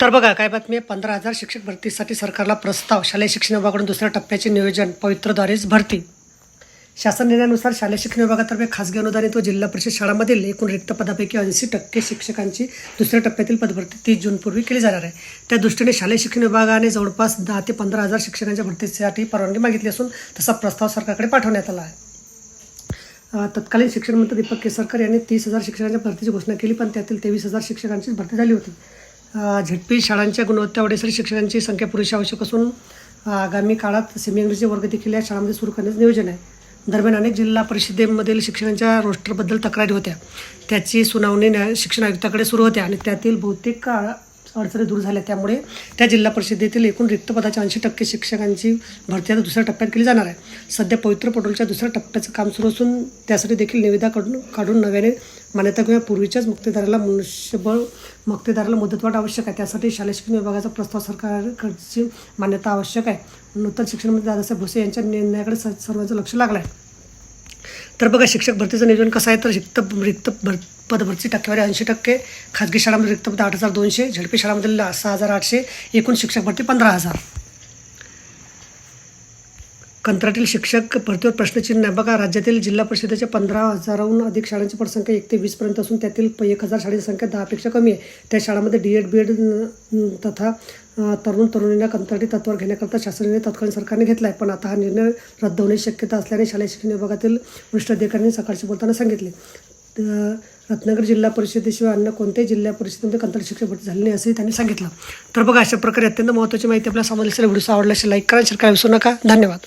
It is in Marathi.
तर बघा काय बातमी आहे? पंधरा हजार शिक्षक भरतीसाठी सरकारला प्रस्ताव शालेय शिक्षण विभागाकडून दुसऱ्या टप्प्याचे नियोजन पवित्रद्वारेच भरती. शासन निर्णयानुसार शालेय शिक्षण विभागातर्फे खासगी अनुदानित व जिल्हा परिषद शाळांमधील एकूण रिक्त पदापैकी ऐंशी टक्के शिक्षकांची दुसऱ्या टप्प्यातील पदभरती तीस जूनपूर्वी केली जाणार आहे. त्या दृष्टीने शालेय शिक्षण विभागाने जवळपास दहा ते पंधरा हजार शिक्षकांच्या भरतीसाठी परवानगी मागितली असून तसा प्रस्ताव सरकारकडे पाठवण्यात आला आहे. तत्कालीन शिक्षण मंत्री दीपक केसरकर यांनी तीस हजार शिक्षकांच्या भरतीची घोषणा केली पण त्यातील तेवीस हजार शिक्षकांची भरती झाली होती. झटपी झेडपी शाळांच्या गुणवत्ता वाढीसाठी शिक्षकांची संख्या पुरेशी आवश्यक असून आगामी काळात सेमी इंग्रजी वर्ग देखील या शाळांमध्ये सुरू करण्याचं नियोजन आहे. दरम्यान अनेक जिल्हा परिषदेमधील शिक्षकांच्या रोस्टरबद्दल तक्रारी होत्या. त्याची सुनावणी न्याय शिक्षण आयुक्ताकडे सुरू होत्या आणि त्यातील बहुतेक काळ अडचणी दूर झाल्या. त्यामुळे त्या जिल्हा परिषदेतील एकूण रिक्त पदाच्या ऐंशी टक्के शिक्षकांची भरती आता दुसऱ्या टप्प्यात केली जाणार आहे. सध्या पवित्र पटोलच्या दुसऱ्या टप्प्याचं काम सुरू असून त्यासाठी देखील निविदा काढून काढून नव्याने मान्यता किंवा पूर्वीच्याच मुक्तेदाराला मनुष्यबळ मुक्तेदाराला मुदतवाढ आवश्यक आहे. त्यासाठी शालेय शिक्षण विभागाचा प्रस्ताव सरकारकडची मान्यता आवश्यक आहे. नूतन शिक्षणमंत्री दादासाहेब भुसे यांच्या निर्णयाकडे स- सर्वांचं लक्ष लागलं आहे. तर बघा शिक्षक भरतीचं नियोजन कसं आहे? तर रिक्त रिक्त भर पदभरती टक्केवारी ऐंशी टक्के. खाजगी शाळांमध्ये रिक्त पद आठ हजार दोनशे झडपी शाळांमधील सहा हजार आठशे एकूण शिक्षक भरती पंधरा हजार. कंत्राटील शिक्षक भरतीवर प्रश्नचिन्ह बघा राज्यातील जिल्हा परिषदेच्या पंधरा हजाराहून अधिक शाळांची पटसंख्या एक ते वीसपर्यंत असून त्यातील एक हजार शाळेची संख्या दहापेक्षा कमी आहे. त्या शाळांमध्ये डी एड बी एड तथा तरुण तरुणींना कंत्राटी तत्वावर घेण्याकरता शासनाने तत्कालीन सरकारने घेतला आहे पण आता हा निर्णय रद्द होण्याची शक्यता असल्याने शालेय शिक्षण विभागातील वरिष्ठ अधिकाऱ्यांनी सकाळशी बोलताना सांगितले. तर रत्नागिरी जिल्हा परिषदेशिवाय अन्य कोणत्याही जिल्हा परिषदेमध्ये कंत्राटी शिक्षक भरती झाली नाही असंही त्यांनी सांगितलं. तर बघा अशा प्रकारे अत्यंत महत्त्वाची माहिती आपल्याला समजली असेल व्हिडिओ आवडला असेल लाईक करा शेअर विसरू नका. धन्यवाद.